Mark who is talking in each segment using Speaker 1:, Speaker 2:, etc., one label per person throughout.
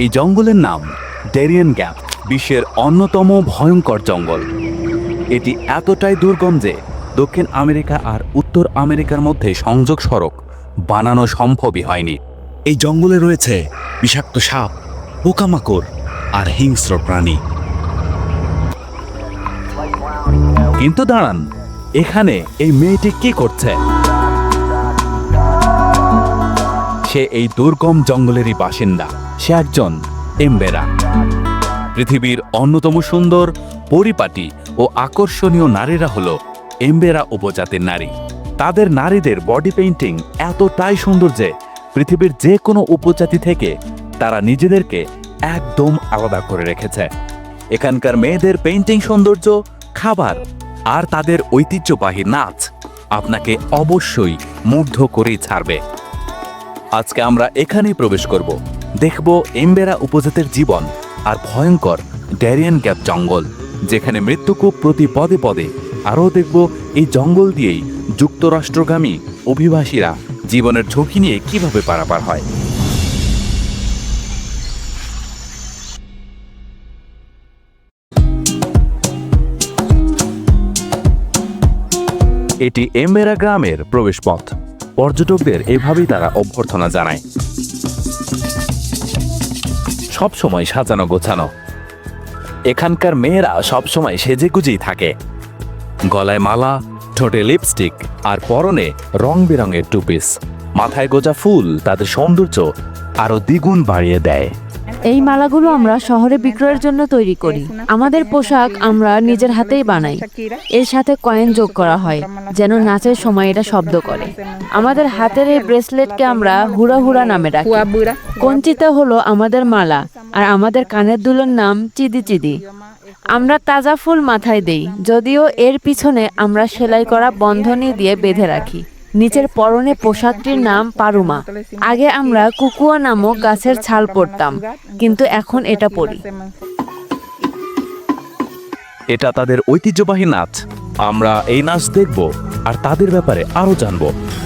Speaker 1: এই জঙ্গলের নাম ডেরিয়ান গ্যাপ বিশ্বের অন্যতম ভয়ঙ্কর জঙ্গল। এটি এতটাই দুর্গম যে দক্ষিণ আমেরিকা আর উত্তর আমেরিকার মধ্যে সংযোগ সড়ক বানানো সম্ভবই হয়নি।
Speaker 2: এই জঙ্গলে রয়েছে বিষাক্ত সাপ পোকামাকড় আর হিংস্র প্রাণী।
Speaker 1: কিন্তু দাঁড়ান এখানে এই মেয়েটি কি করছে? সে এই দুর্গম জঙ্গলেরই বাসিন্দা। সে একজন এমবেরা। পৃথিবীর অন্যতম সুন্দর, পরিপাটি ও আকর্ষণীয় নারীরা হল এমবেরা উপজাতির নারী। তাদের নারীদের বডি পেইন্টিং এতটাই সুন্দর যে পৃথিবীর যে কোনো উপজাতি থেকে তারা নিজেদেরকে একদম আলাদা করে রেখেছে। এখানকার মেয়েদের পেইন্টিং সৌন্দর্য, খাবার আর তাদের ঐতিহ্যবাহী নাচ আপনাকে অবশ্যই মুগ্ধ করেই ছাড়বে। আজকে আমরা এখানেই প্রবেশ করব। দেখব এমবেরা উপজাতের জীবন আর ভয়ঙ্কর ড্যারিয়ান গ্যাপ জঙ্গল, যেখানে মৃত্যুকূপ প্রতি পদে পদে আরও দেখব এই জঙ্গল দিয়েই যুক্তরাষ্ট্রগামী অভিবাসীরা জীবনের ঝুঁকি নিয়ে কীভাবে পারাপার হয়। এটি এমবেরা গ্রামের প্রবেশপথ। পর্যটকদের এভাবেই তারা অভ্যর্থনা জানায়। সব সময় সাজানো গোছানো। এখানকার মেয়েরা সবসময় সেজেগুজেই থাকে। গলায় মালা, ঠোঁটে লিপস্টিক আর পরনে রং বেরঙের টুপিস। মাথায় গোজা ফুল, তাদের সৌন্দর্য আরও দ্বিগুণ বাড়িয়ে দেয়।
Speaker 3: এই মালাগুলো আমরা শহরে বিক্রয়ের জন্য তৈরি করি। আমাদের পোশাক আমরা নিজের হাতেই বানাই। এর সাথে কয়েন যোগ করা হয়, যেন নাচের সময় এটা শব্দ করে। আমাদের হাতের এই ব্রেসলেটকে আমরা হুড়া হুড়া নামে ডাকি। কঞ্চিতা হলো আমাদের মালা, আর আমাদের কানের দুলোর নাম চিদি চিদি। আমরা তাজা ফুল মাথায় দেই, যদিও এর পিছনে আমরা সেলাই করা বন্ধনী দিয়ে বেঁধে রাখি। নিচের পরনে পোশাকটির নাম পারুমা। আগে আমরা কুকুয়া নামক গাছের ছাল পরতাম কিন্তু এখন এটা পরি
Speaker 1: এটা তাদের ঐতিহ্যবাহী নাচ। আমরা এই নাচ দেখব আর তাদের ব্যাপারে আরও জানব।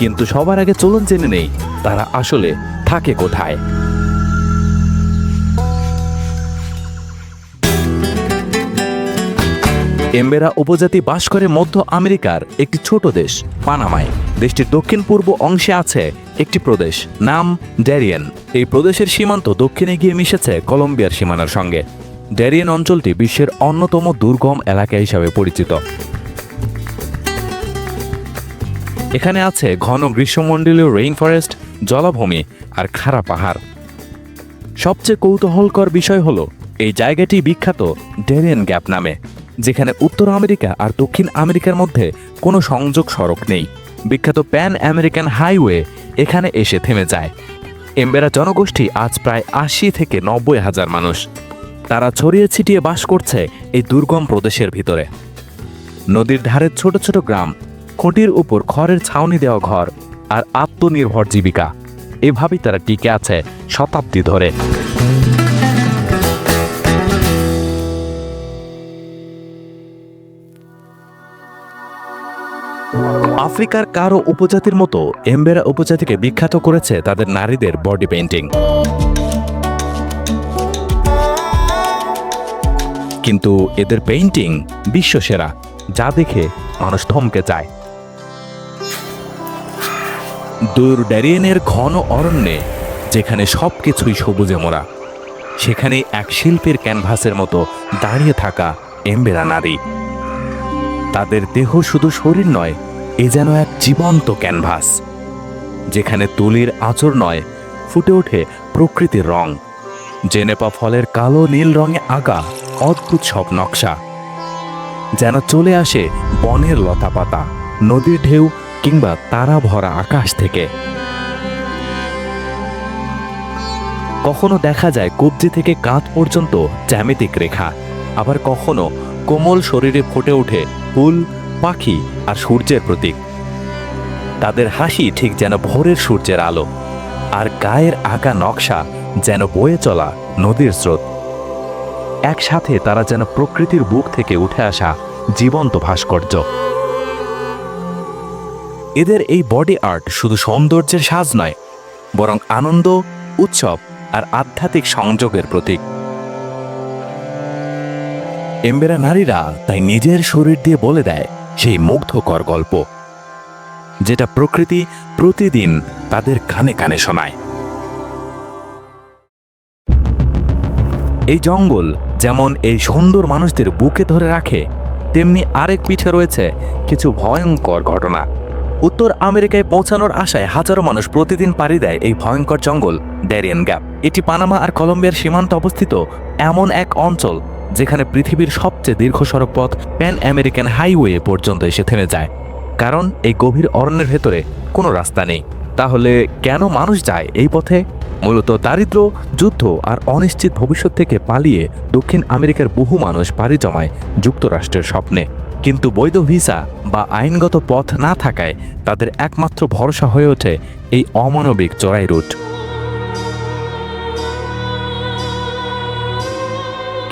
Speaker 1: কিন্তু সবার আগে চলুন জেনে নেই, তারা আসলে থাকে কোথায়। এমবেরা উপজাতি বাস করে মধ্য আমেরিকার একটি ছোট দেশ, পানামায়। দেশটির দক্ষিণ পূর্ব অংশে আছে একটি প্রদেশ, নাম ড্যারিয়ান। এই প্রদেশের সীমান্ত দক্ষিণে গিয়ে মিশেছে কলম্বিয়ার সীমানার সঙ্গে। ড্যারিয়ান অঞ্চলটি বিশ্বের অন্যতম দুর্গম এলাকা হিসাবে পরিচিত। এখানে আছে ঘন গ্রীষ্মমণ্ডলীয় রেইন ফরেস্ট জলাভূমি আর খাড়া পাহাড়। সবচেয়ে কৌতূহলকর বিষয় হলো, এই জায়গাটি বিখ্যাত ডেরিয়ান গ্যাপ নামে। যেখানে উত্তর আমেরিকা আর দক্ষিণ আমেরিকার মধ্যে কোনো সংযোগ সড়ক নেই। বিখ্যাত প্যান আমেরিকান হাইওয়ে এখানে এসে থেমে যায়। এমবেরা জনগোষ্ঠী আজ প্রায় আশি থেকে নব্বই হাজার মানুষ। তারা ছড়িয়ে ছিটিয়ে বাস করছে এই দুর্গম প্রদেশের ভিতরে। নদীর ধারে ছোট ছোট গ্রাম, খুঁটির উপর খড়ের ছাউনি দেওয়া ঘর আর আত্মনির্ভর জীবিকা। এভাবেই তারা টিকে আছে শতাব্দী ধরে। আফ্রিকার কারও উপজাতির মতো এমবেরা উপজাতিকে বিখ্যাত করেছে তাদের নারীদের বডি পেইন্টিং। কিন্তু এদের পেইন্টিং বিশ্বসেরা, যা দেখে মানুষ থমকে যায় দূর ড্যারিয়েনের ঘন অরণ্যে, যেখানে সব কিছুই সবুজে মোড়া, সেখানে এক শিল্পের ক্যানভাসের মতো দাঁড়িয়ে থাকা এমবেরা নারী। তাদের দেহ শুধু শরীর নয় এ যেন এক জীবন্ত ক্যানভাস, যেখানে তুলির আঁচড় নয়, ফুটে ওঠে প্রকৃতির রং। জেনেপা ফলের কালো নীল রঙে আগা অদ্ভুত সব নকশা, যেন চলে আসে বনের লতাপাতা, নদীর ঢেউ কিংবা তারা ভরা আকাশ থেকে। কখনো দেখা যায় কবজি থেকে কাঁধ পর্যন্ত জ্যামিতিক রেখা, আবার কখনো কোমল শরীরে ফুটে ওঠে ফুল পাখি আর সূর্যের প্রতীক। তাদের হাসি ঠিক যেন ভোরের সূর্যের আলো, আর গায়ের আঁকা নকশা যেন বয়ে চলা নদীর স্রোত। একসাথে তারা যেন প্রকৃতির বুক থেকে উঠে আসা জীবন্ত ভাস্কর্য। এদের এই বডি আর্ট শুধু সৌন্দর্যের সাজ নয়, বরং আনন্দ, উৎসব আর আধ্যাত্মিক সংযোগের প্রতীক। এম্বেরা নারীরা তাই নিজের শরীর দিয়ে বলে দেয় সেই মুগ্ধকর গল্প, যেটা প্রকৃতি প্রতিদিন তাদের কানে কানে শোনায়। এই জঙ্গল যেমন এই সুন্দর মানুষদের বুকে ধরে রাখে, তেমনি আরেক পিঠে রয়েছে কিছু ভয়ঙ্কর ঘটনা। উত্তর আমেরিকায় পৌঁছানোর আশায় হাজারো মানুষ প্রতিদিন পাড়ি দেয় এই ভয়ঙ্কর জঙ্গল ড্যারিয়ান গ্যাপ। এটি পানামা আর কলম্বিয়ার সীমান্তে অবস্থিত এমন এক অঞ্চল যেখানে পৃথিবীর সবচেয়ে দীর্ঘ সড়ক পথ প্যান আমেরিকান হাইওয়ে পর্যন্ত এসে থেমে যায়। কারণ এই গভীর অরণ্যের ভেতরে কোনো রাস্তা নেই। তাহলে কেন মানুষ যায় এই পথে? মূলত দারিদ্র, যুদ্ধ আর অনিশ্চিত ভবিষ্যৎ থেকে পালিয়ে দক্ষিণ আমেরিকার বহু মানুষ পাড়ি জমায় যুক্তরাষ্ট্রের স্বপ্নে। কিন্তু বৈধ ভিসা বা আইনগত পথ না থাকায় তাদের একমাত্র ভরসা হয়ে ওঠে এই অমানবিক চড়াই রুট।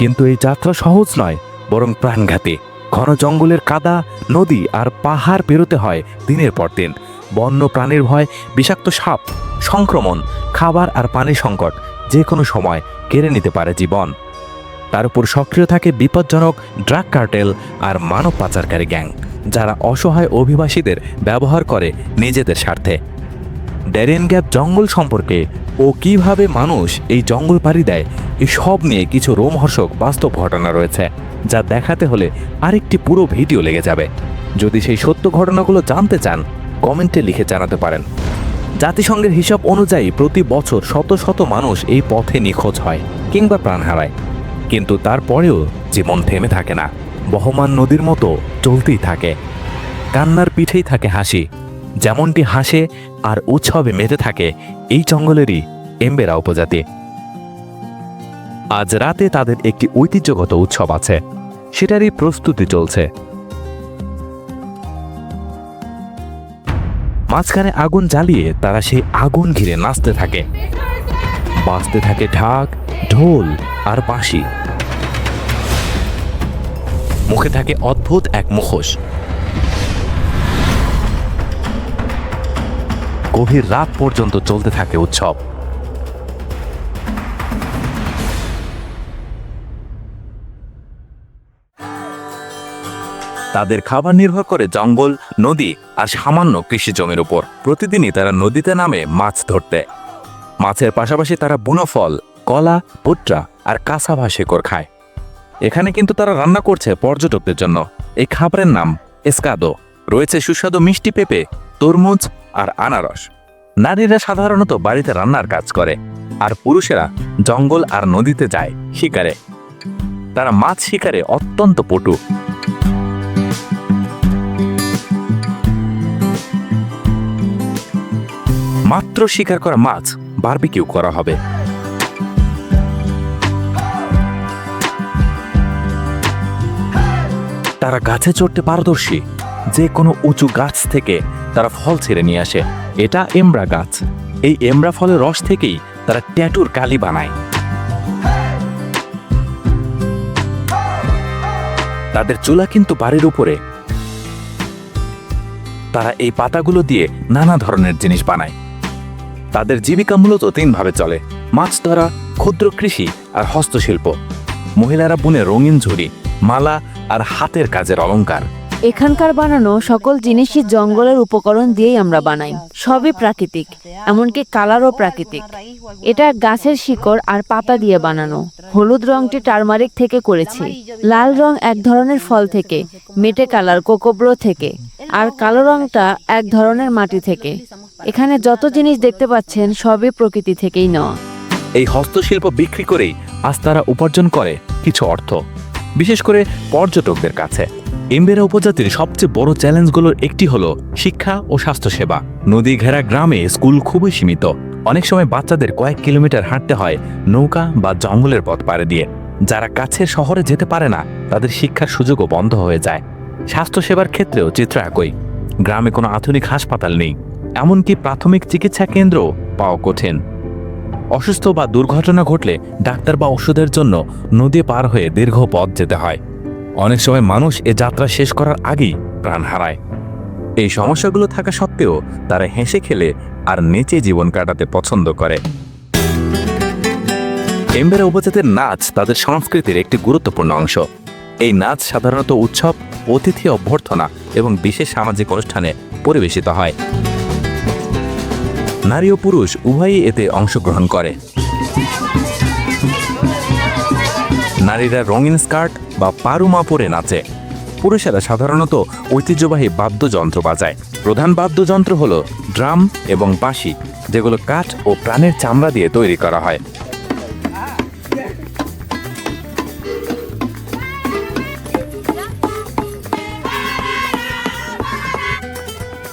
Speaker 1: কিন্তু এই যাত্রা সহজ নয়, বরং প্রাণঘাতী। ঘন জঙ্গলের কাদা, নদী আর পাহাড় পেরোতে হয় দিনের পর দিন। বন্য প্রাণীর ভয়, বিষাক্ত সাপ, সংক্রমণ, খাবার আর পানি সংকট যে কোনো সময় কেড়ে নিতে পারে জীবন। তার উপর সক্রিয় থাকে বিপজ্জনক ড্রাগ কার্টেল আর মানব পাচারকারী গ্যাং, যারা অসহায় অভিবাসীদের ব্যবহার করে নিজেদের স্বার্থে। ড্যারেন গ্যাপ জঙ্গল সম্পর্কে ও কীভাবে মানুষ এই জঙ্গল পাড়ি দেয় এই সব নিয়ে কিছু রোমহর্ষক বাস্তব ঘটনা রয়েছে, যা দেখাতে হলে আরেকটি পুরো ভিডিও লেগে যাবে। যদি সেই সত্য ঘটনাগুলো জানতে চান, কমেন্টে লিখে জানাতে পারেন। জাতিসংঘের হিসাব অনুযায়ী প্রতি বছর শত শত মানুষ এই পথে নিখোঁজ হয় কিংবা প্রাণ হারায়। কিন্তু তারপরেও জীবন থেমে থাকে না। বহমান নদীর মতো চলতেই থাকে। কান্নার পিঠেই থাকে হাসি। যেমনটি হাসে আর উৎসবে মেতে থাকে, এই জঙ্গলেরই এম্বেরা উপজাতি। আজ রাতে তাদের একটি ঐতিহ্যগত উৎসব আছে। সেটারই প্রস্তুতি চলছে। মাঝখানে আগুন জ্বালিয়ে তারা সেই আগুন ঘিরে নাচতে থাকে। বাঁচতে থাকে ঢাক, ঢোল আর বাঁশি। মুখে থাকে অদ্ভুত এক মুখোশ। গভীর রাত পর্যন্ত চলতে থাকে উৎসব। তাদের খাবার নির্ভর করে জঙ্গল, নদী আর সামান্য কৃষি জমির উপর। প্রতিদিনই তারা নদীতে নামে মাছ ধরতে। মাছের পাশাপাশি তারা বুনো ফল, কলা, ভুট্টা আর কাঁচাভা শেকড় খায়। এখানে কিন্তু তারা রান্না করছে পর্যটকদের জন্য। এই খাবারের নাম এসকাদো। রয়েছে সুস্বাদু মিষ্টি পেঁপে, তরমুজ আর আনারস। নারীরা সাধারণত বাড়িতে রান্নার কাজ করে আর পুরুষেরা জঙ্গল আর নদীতে যায় শিকারে। তারা মাছ শিকারে অত্যন্ত পটু। মাত্র শিকার করা মাছ বারবিকিউ করা হবে। তারা গাছে চড়তে পারদর্শী। যে কোনো উঁচু গাছ থেকে তারা ফল ছেড়ে নিয়ে আসে। এটা এমরা গাছ। এই এমরা ফলের রস থেকেই তারা ট্যাটুর কালি বানায়। তাদের চুলা কিন্তু বাড়ির উপরে। তারা এই পাতাগুলো দিয়ে নানা ধরনের জিনিস বানায়। তাদের জীবিকা মূলত তিনভাবে চলে। মাছ ধরা, ক্ষুদ্র কৃষি আর হস্তশিল্প। মহিলারা বুনে রঙিন ঝুড়ি, মালা আর হাতের কাজের অলংকার।
Speaker 3: এখানকার বানানো সকল জিনিসই জঙ্গলের উপকরণ দিয়েই আমরা বানাই। সবই প্রাকৃতিক, এমনকি কালারও প্রাকৃতিক। এটা গাছের শিকড় আর পাতা দিয়ে বানানো। হলুদ রংটি টারমারিক থেকে করেছি। লাল রং এক ধরনের ফল থেকে, মেটে কালার কোকোব্রো থেকে, আর কালো রংটা এক ধরনের মাটি থেকে। এখানে যত জিনিস দেখতে পাচ্ছেন, সবই প্রকৃতি থেকেই নেওয়া।
Speaker 1: এই হস্তশিল্প বিক্রি করেই আজ তারা উপার্জন করে কিছু অর্থ। বিশেষ করে পর্যটকদের কাছে। এমবেরা উপজাতির সবচেয়ে বড় চ্যালেঞ্জগুলোর একটি হলো শিক্ষা ও স্বাস্থ্যসেবা। নদী ঘেরা গ্রামে স্কুল খুবই সীমিত। অনেক সময় বাচ্চাদের কয়েক কিলোমিটার হাঁটতে হয় নৌকা বা জঙ্গলের পথ পাড়ে দিয়ে। যারা কাছের শহরে যেতে পারে না, তাদের শিক্ষার সুযোগও বন্ধ হয়ে যায়। স্বাস্থ্যসেবার ক্ষেত্রেও চিত্র একই। গ্রামে কোনো আধুনিক হাসপাতাল নেই। এমনকি প্রাথমিক চিকিৎসা কেন্দ্র পাওয়া কঠিন। অসুস্থ বা দুর্ঘটনা ঘটলে ডাক্তার বা ওষুধের জন্য নদী পার হয়ে দীর্ঘ পথ যেতে হয়। অনেক সময় মানুষ এ যাত্রা শেষ করার আগেই প্রাণ হারায়। এই সমস্যাগুলো থাকা সত্ত্বেও তারা হেসে খেলে আর নেচে জীবন কাটাতে পছন্দ করে। এমবেরা উপজাতির নাচ তাদের সংস্কৃতির একটি গুরুত্বপূর্ণ অংশ। এই নাচ সাধারণত উৎসব, অতিথি অভ্যর্থনা এবং বিশেষ সামাজিক অনুষ্ঠানে পরিবেশিত হয়। নারী ও পুরুষ উভয়ই এতে অংশগ্রহণ করে। নারীরা রঙিন স্কার্ট বা পারুমা পরে নাচে। পুরুষেরা সাধারণত ঐতিহ্যবাহী বাদ্যযন্ত্র বাজায়। প্রধান বাদ্যযন্ত্র হল ড্রাম এবং বাঁশি, যেগুলো কাঠ ও প্রাণের চামড়া দিয়ে তৈরি করা হয়।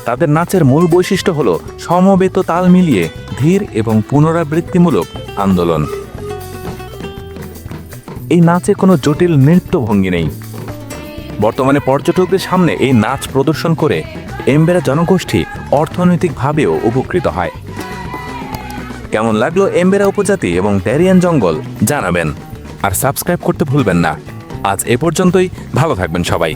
Speaker 1: তাদের নাচের মূল বৈশিষ্ট্য হল সমবেত তাল মিলিয়ে ধীর এবং পুনরাবৃত্তিমূলক আন্দোলন। এই নাচে কোনো জটিল নৃত্য ভঙ্গি নেই। বর্তমানে পর্যটকদের সামনে এই নাচ প্রদর্শন করে এমবেরা জনগোষ্ঠী অর্থনৈতিকভাবেও উপকৃত হয়। কেমন লাগল এমবেরা উপজাতি এবং ট্যারিয়ান জঙ্গল জানাবেন। আর সাবস্ক্রাইব করতে ভুলবেন না। আজ এ পর্যন্তই, ভালো থাকবেন সবাই।